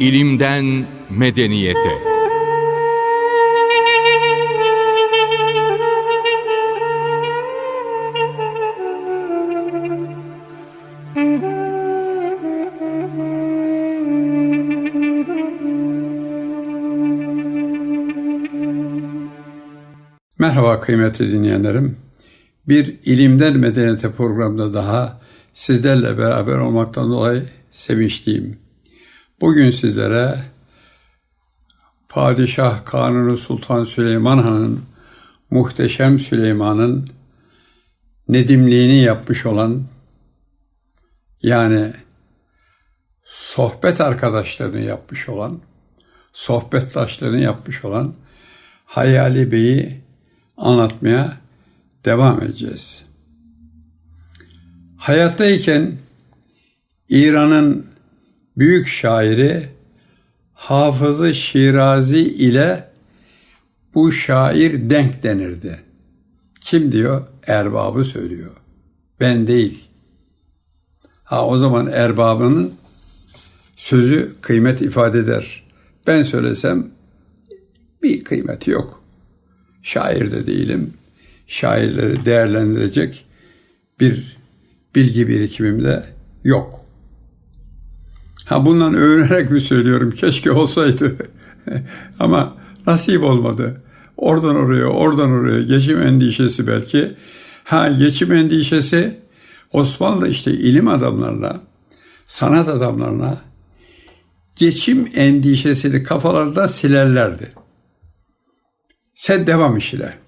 İlimden medeniyete. Kıymetli dinleyenlerim. Bir ilimden medeniyete programda daha sizlerle beraber olmaktan dolayı sevinçliyim. Bugün sizlere Padişah Kanuni Sultan Süleyman Han'ın muhteşem Süleyman'ın nedimliğini yapmış olan yani sohbet arkadaşlarını yapmış olan, sohbettaşlarını yapmış olan Hayali Bey'i anlatmaya devam edeceğiz. Hayattayken İran'ın büyük şairi Hafızı Şirazi ile bu şair denk denirdi. Kim diyor? Erbabı söylüyor. Ben değil. Ha o zaman erbabının sözü kıymet ifade eder. Ben söylesem bir kıymeti yok. Şair de değilim. Şairleri değerlendirecek bir bilgi birikimim de yok. Ha bundan övünerek mi söylüyorum? Keşke olsaydı. Ama nasip olmadı. Oradan oraya, oradan oraya geçim endişesi belki. Ha geçim endişesi Osmanlı işte ilim adamlarına, sanat adamlarına geçim endişesini kafalarında silerlerdi. Sen devam işine.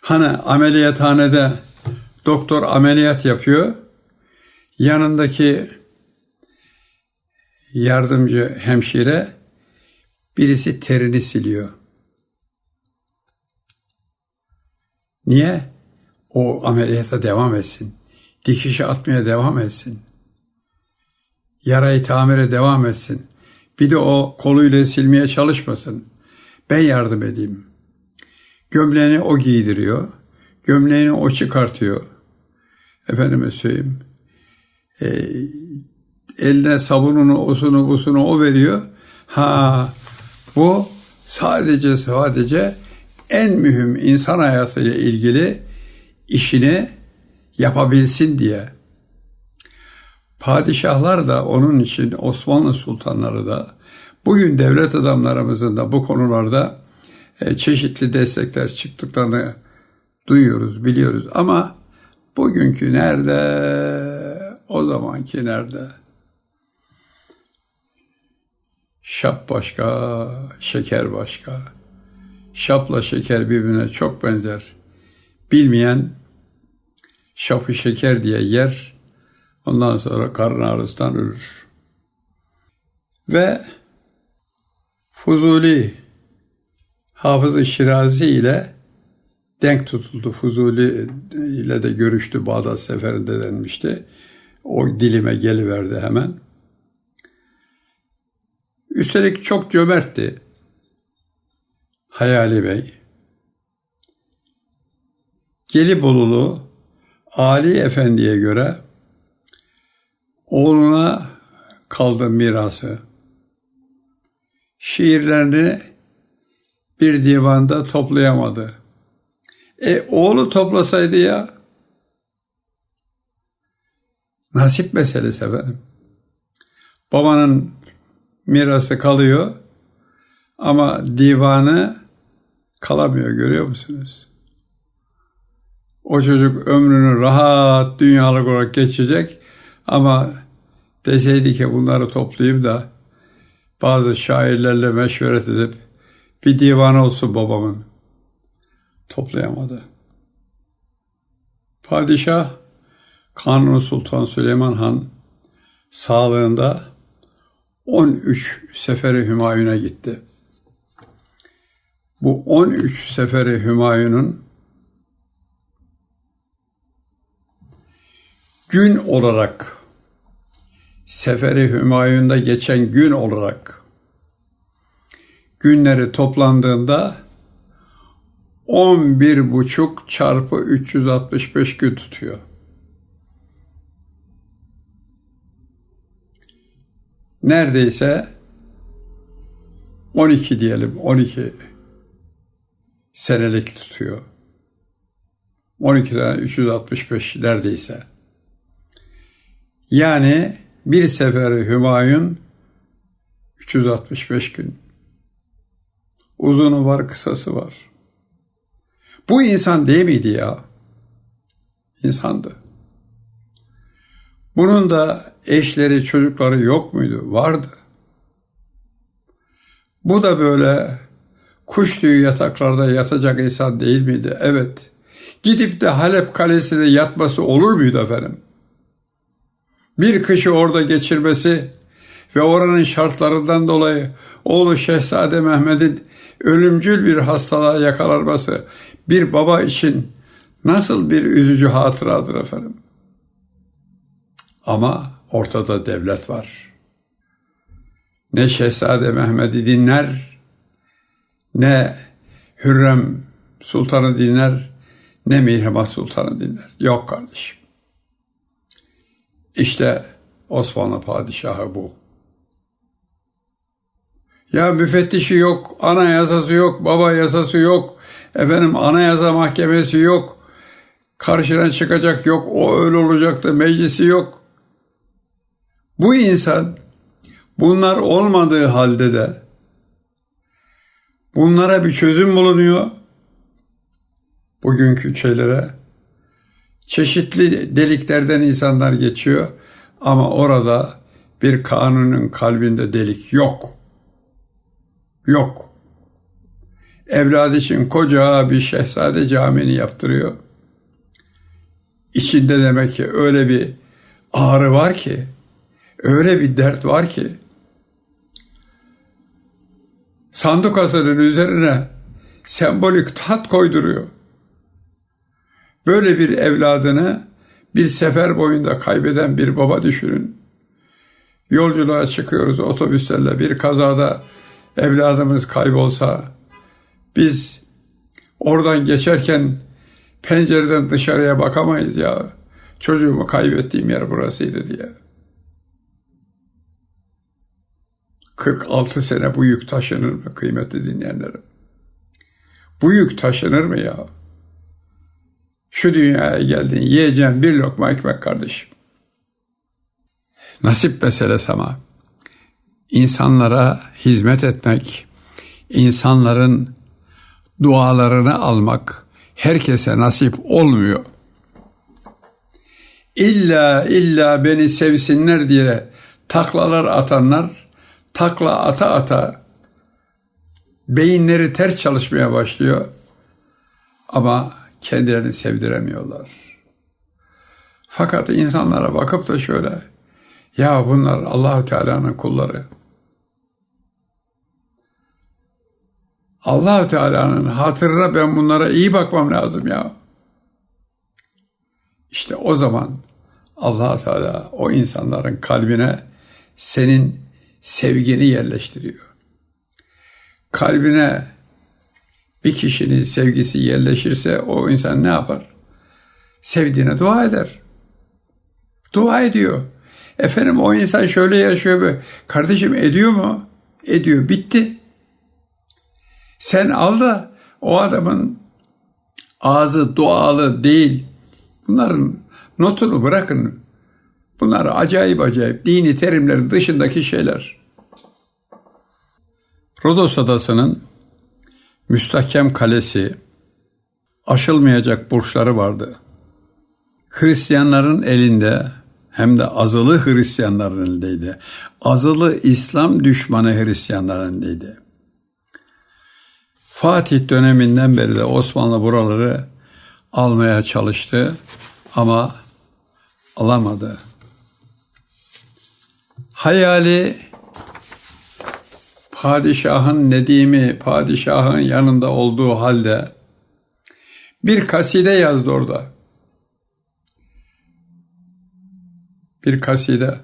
Hani ameliyathanede doktor ameliyat yapıyor. Yanındaki yardımcı hemşire birisi terini siliyor. Niye? O ameliyata devam etsin. Dikişi atmaya devam etsin. Yarayı tamire devam etsin. Bir de o koluyla silmeye çalışmasın. Ben yardım edeyim. Gömleğini o giydiriyor. Gömleğini o çıkartıyor. Efendime söyleyeyim. E, eline sabununu, osunu, busunu o veriyor. Ha bu sadece sadece en mühim insan hayatıyla ilgili işini yapabilsin diye. Padişahlar da onun için Osmanlı sultanları da bugün devlet adamlarımızın da bu konularda e, çeşitli destekler çıktıklarını duyuyoruz, biliyoruz. Ama bugünkü nerede, o zamanki nerede? Şap başka, şeker başka. Şapla şeker birbirine çok benzer. Bilmeyen şapı şeker diye yer, ondan sonra karın ağrısından ölür. Ve Fuzuli Hafız-ı Şirazi ile denk tutuldu. Fuzuli ile de görüştü Bağdat seferinde denmişti. O dilime geliverdi hemen. Üstelik çok cömertti Hayali Bey. Gelibolulu Ali Efendi'ye göre oğluna kaldı mirası. Şiirlerini bir divanda toplayamadı. E oğlu toplasaydı ya. Nasip meselesi efendim. Babanın mirası kalıyor ama divanı kalamıyor görüyor musunuz? O çocuk ömrünü rahat dünyalık olarak geçecek ama deseydi ki bunları toplayayım da bazı şairlerle meşveret edip bir divan olsun babamın. Toplayamadı. Padişah Kanuni Sultan Süleyman Han sağlığında 13 seferi Hümayun'a gitti. Bu 13 seferi Hümayun'un gün olarak Seferi Hümayun'da geçen gün olarak günleri toplandığında 11 buçuk çarpı 365 gün tutuyor. Neredeyse 12 diyelim 12 senelik tutuyor. 12'den 365 neredeyse. Yani bir seferi Hümayun 365 gün. Uzunu var, kısası var. Bu insan değil miydi ya? İnsandı. Bunun da eşleri, çocukları yok muydu? Vardı. Bu da böyle kuş tüyü yataklarda yatacak insan değil miydi? Evet. Gidip de Halep kalesine yatması olur muydu efendim? Bir kışı orada geçirmesi ve oranın şartlarından dolayı oğlu Şehzade Mehmet'in ölümcül bir hastalığa yakalanması bir baba için nasıl bir üzücü hatıradır efendim. Ama ortada devlet var. Ne Şehzade Mehmet'i dinler, ne Hürrem Sultan'ı dinler, ne Mihrimah Sultan'ı dinler. Yok kardeşim. İşte Osmanlı padişahı bu. Ya müfettişi yok, anayasası yok, baba yasası yok, efendim anayasa mahkemesi yok, karşına çıkacak yok, o öyle olacaktı, meclisi yok. Bu insan bunlar olmadığı halde de bunlara bir çözüm bulunuyor. Bugünkü şeylere çeşitli deliklerden insanlar geçiyor ama orada bir kanunun kalbinde delik yok. Yok. Evlad için koca bir şehzade camini yaptırıyor. İçinde demek ki öyle bir ağrı var ki, öyle bir dert var ki, sandukasının üzerine sembolik tat koyduruyor. Böyle bir evladını bir sefer boyunda kaybeden bir baba düşünün. Yolculuğa çıkıyoruz otobüslerle bir kazada evladımız kaybolsa biz oradan geçerken pencereden dışarıya bakamayız ya. Çocuğumu kaybettiğim yer burasıydı diye. 46 sene bu yük taşınır mı kıymetli dinleyenlerim? Bu yük taşınır mı ya? Şu dünyaya geldin yiyeceğin bir lokma ekmek kardeşim. Nasip meselesi ama insanlara hizmet etmek, insanların dualarını almak herkese nasip olmuyor. İlla illa beni sevsinler diye taklalar atanlar takla ata ata beyinleri ters çalışmaya başlıyor ama kendilerini sevdiremiyorlar. Fakat insanlara bakıp da şöyle ya bunlar Allahü Teala'nın kulları. Allahü Teala'nın hatırına ben bunlara iyi bakmam lazım ya. İşte o zaman allah Teala o insanların kalbine senin sevgini yerleştiriyor. Kalbine bir kişinin sevgisi yerleşirse o insan ne yapar? Sevdiğine dua eder. Dua ediyor. Efendim o insan şöyle yaşıyor böyle. Kardeşim ediyor mu? Ediyor. Bitti. Sen al da o adamın ağzı dualı değil. Bunların notunu bırakın. Bunlar acayip acayip dini terimlerin dışındaki şeyler. Rodos Adası'nın müstahkem kalesi, aşılmayacak burçları vardı. Hristiyanların elinde hem de azılı Hristiyanların elindeydi. Azılı İslam düşmanı Hristiyanların elindeydi. Fatih döneminden beri de Osmanlı buraları almaya çalıştı ama alamadı. Hayali padişahın nedimi, padişahın yanında olduğu halde bir kaside yazdı orada. Bir kaside.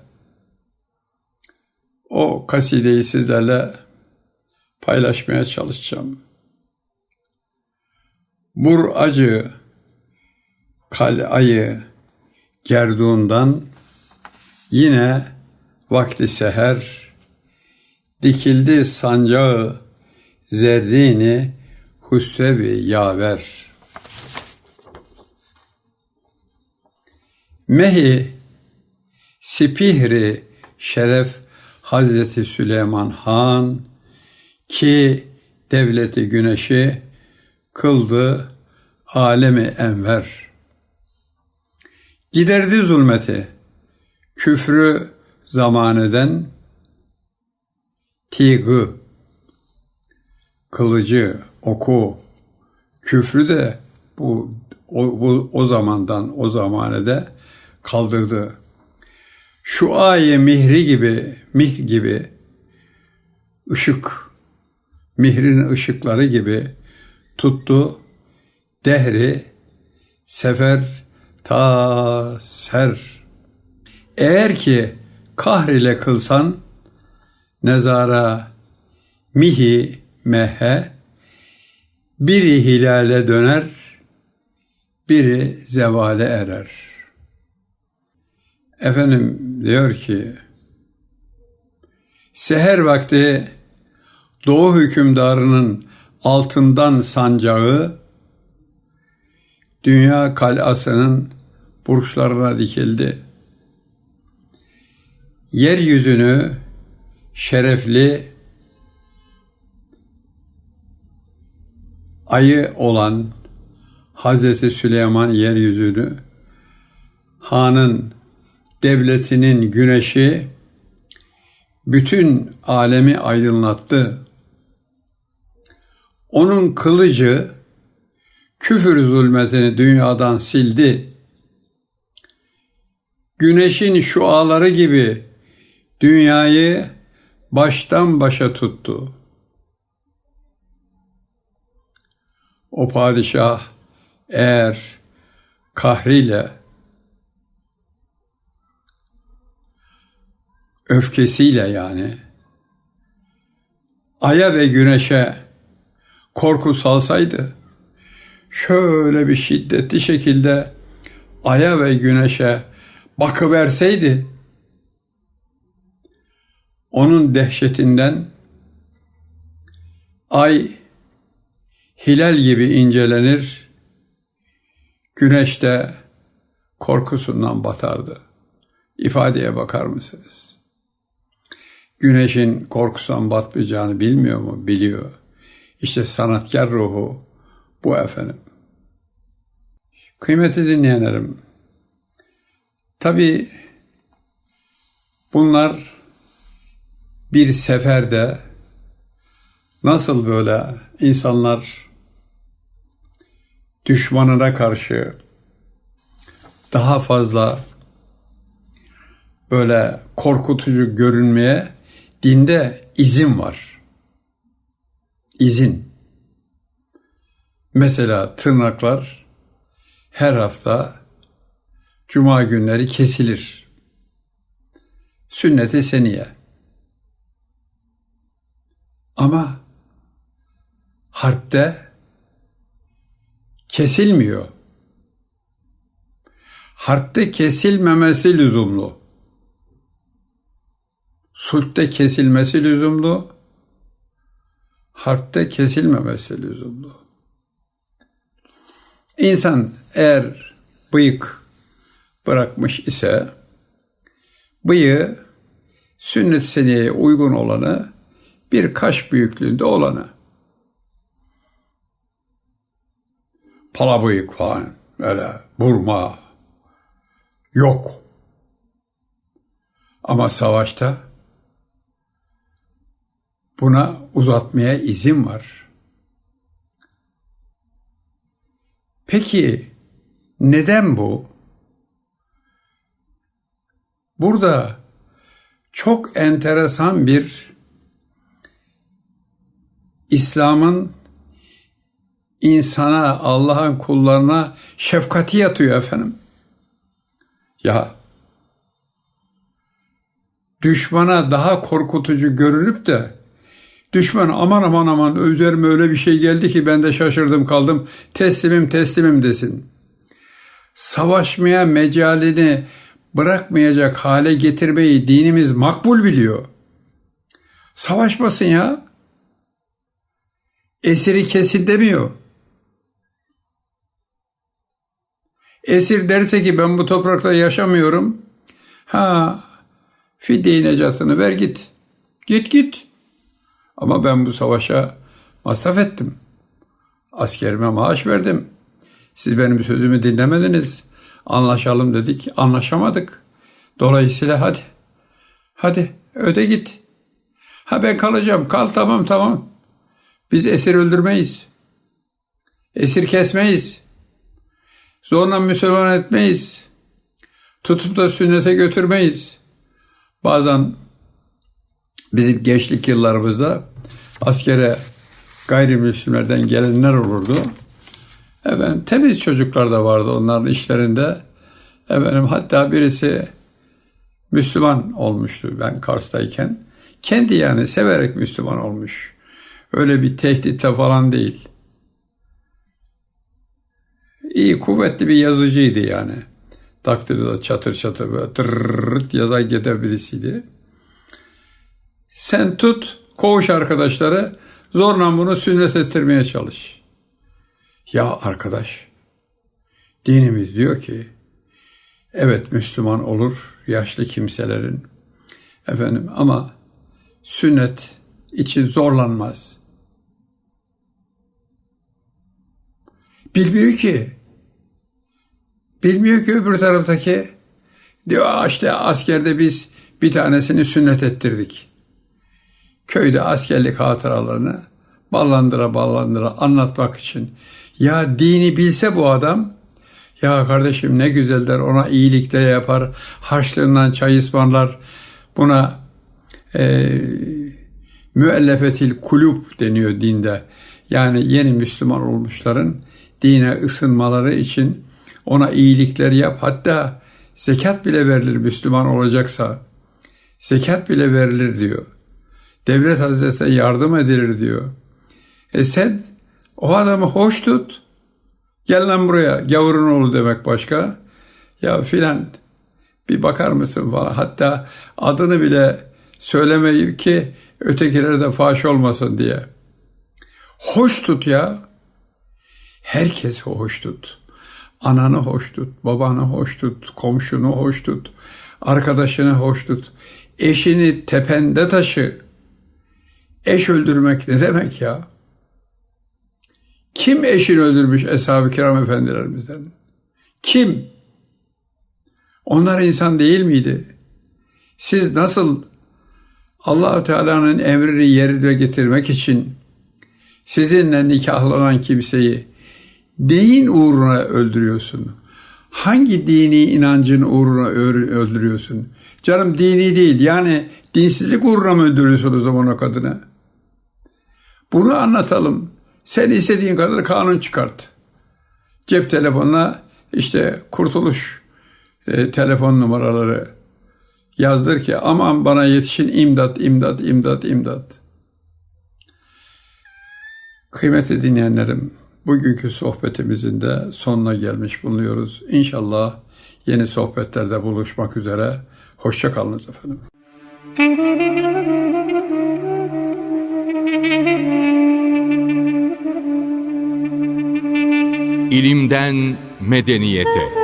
O kasideyi sizlerle paylaşmaya çalışacağım. Bur acı kalayı gerduğundan yine vakti seher dikildi sancağı zerrini husrevi yaver. Mehi Sipihri Şeref Hazreti Süleyman Han ki devleti güneşi kıldı alemi enver. Giderdi zulmeti, küfrü zamaneden tigı, kılıcı, oku, küfrü de bu o, bu, o zamandan o zamanede kaldırdı. Şu ayı mihri gibi, mih gibi ışık, mihrin ışıkları gibi tuttu dehri sefer ta ser. Eğer ki kahrile kılsan nezara mihi mehe biri hilale döner biri zevale erer. Efendim diyor ki seher vakti doğu hükümdarının altından sancağı dünya kalasının burçlarına dikildi. Yeryüzünü şerefli ayı olan Hazreti Süleyman yeryüzünü Han'ın devletinin güneşi bütün alemi aydınlattı. Onun kılıcı küfür zulmetini dünyadan sildi. Güneşin şuaları gibi dünyayı baştan başa tuttu. O padişah eğer kahriyle öfkesiyle yani aya ve güneşe korku salsaydı şöyle bir şiddetli şekilde aya ve güneşe bakıverseydi onun dehşetinden ay hilal gibi incelenir, güneş de korkusundan batardı. İfadeye bakar mısınız? Güneşin korkusundan batmayacağını bilmiyor mu? Biliyor. İşte sanatkar ruhu bu efendim. Kıymetli dinleyenlerim, tabi bunlar bir seferde nasıl böyle insanlar düşmanına karşı daha fazla böyle korkutucu görünmeye dinde izin var. İzin. Mesela tırnaklar her hafta cuma günleri kesilir. Sünneti seniye. Ama harpte kesilmiyor. Harpte kesilmemesi lüzumlu. Sulhte kesilmesi lüzumlu. Harpte kesilmemesi lüzumlu. İnsan eğer bıyık bırakmış ise bıyığı sünnet seneye uygun olanı bir kaş büyüklüğünde olanı. Pala falan öyle burma yok. Ama savaşta buna uzatmaya izin var. Peki neden bu? Burada çok enteresan bir İslam'ın insana, Allah'ın kullarına şefkati yatıyor efendim. Ya düşmana daha korkutucu görünüp de Düşman aman aman aman üzerime öyle bir şey geldi ki ben de şaşırdım kaldım. Teslimim teslimim desin. Savaşmaya mecalini bırakmayacak hale getirmeyi dinimiz makbul biliyor. Savaşmasın ya. Esiri kesin demiyor. Esir derse ki ben bu toprakta yaşamıyorum. Ha fidye necatını ver git. Git git. Ama ben bu savaşa masraf ettim. Askerime maaş verdim. Siz benim sözümü dinlemediniz. Anlaşalım dedik, anlaşamadık. Dolayısıyla hadi. Hadi öde git. Ha ben kalacağım. Kal tamam tamam. Biz esir öldürmeyiz. Esir kesmeyiz. Zorla Müslüman etmeyiz. Tutup da sünnete götürmeyiz. Bazen bizim gençlik yıllarımızda askere gayrimüslimlerden gelenler olurdu. Efendim temiz çocuklar da vardı onların işlerinde. Efendim hatta birisi Müslüman olmuştu ben Kars'tayken. Kendi yani severek Müslüman olmuş. Öyle bir tehditle falan değil. İyi kuvvetli bir yazıcıydı yani. Takdirde çatır çatır böyle tırırt yazar gider birisiydi. Sen tut koğuş arkadaşları zorla bunu sünnet ettirmeye çalış. Ya arkadaş dinimiz diyor ki evet Müslüman olur yaşlı kimselerin efendim ama sünnet için zorlanmaz. Bilmiyor ki. Bilmiyor ki öbür taraftaki diyor işte askerde biz bir tanesini sünnet ettirdik. Köyde askerlik hatıralarını ballandıra ballandıra anlatmak için. Ya dini bilse bu adam ya kardeşim ne güzel der ona iyilikler yapar. Harçlığından çay ısmarlar. Buna e, müellefetil kulüp deniyor dinde. Yani yeni Müslüman olmuşların dine ısınmaları için ona iyilikler yap. Hatta zekat bile verilir Müslüman olacaksa. Zekat bile verilir diyor. Devlet Hazretleri yardım edilir diyor. E sen o adamı hoş tut. Gel lan buraya gavurun oğlu demek başka. Ya filan bir bakar mısın falan. Hatta adını bile söylemeyip ki ötekiler de faş olmasın diye. Hoş tut ya. Herkes hoş tut. Ananı hoş tut, babanı hoş tut, komşunu hoş tut, arkadaşını hoş tut. Eşini tepende taşı. Eş öldürmek ne demek ya? Kim eşini öldürmüş Eshab-ı Kiram efendilerimizden? Kim? Onlar insan değil miydi? Siz nasıl allah Teala'nın emrini yerine getirmek için sizinle nikahlanan kimseyi neyin uğruna öldürüyorsun? Hangi dini inancın uğruna öldürüyorsun? Canım dini değil yani dinsizlik uğruna mı öldürüyorsun o zaman o kadını? Bunu anlatalım. Sen istediğin kadar kanun çıkart. Cep telefonuna işte kurtuluş e, telefon numaraları yazdır ki aman bana yetişin imdat, imdat, imdat, imdat. Kıymetli dinleyenlerim, bugünkü sohbetimizin de sonuna gelmiş bulunuyoruz. İnşallah yeni sohbetlerde buluşmak üzere. Hoşçakalınız efendim. İlimden medeniyete.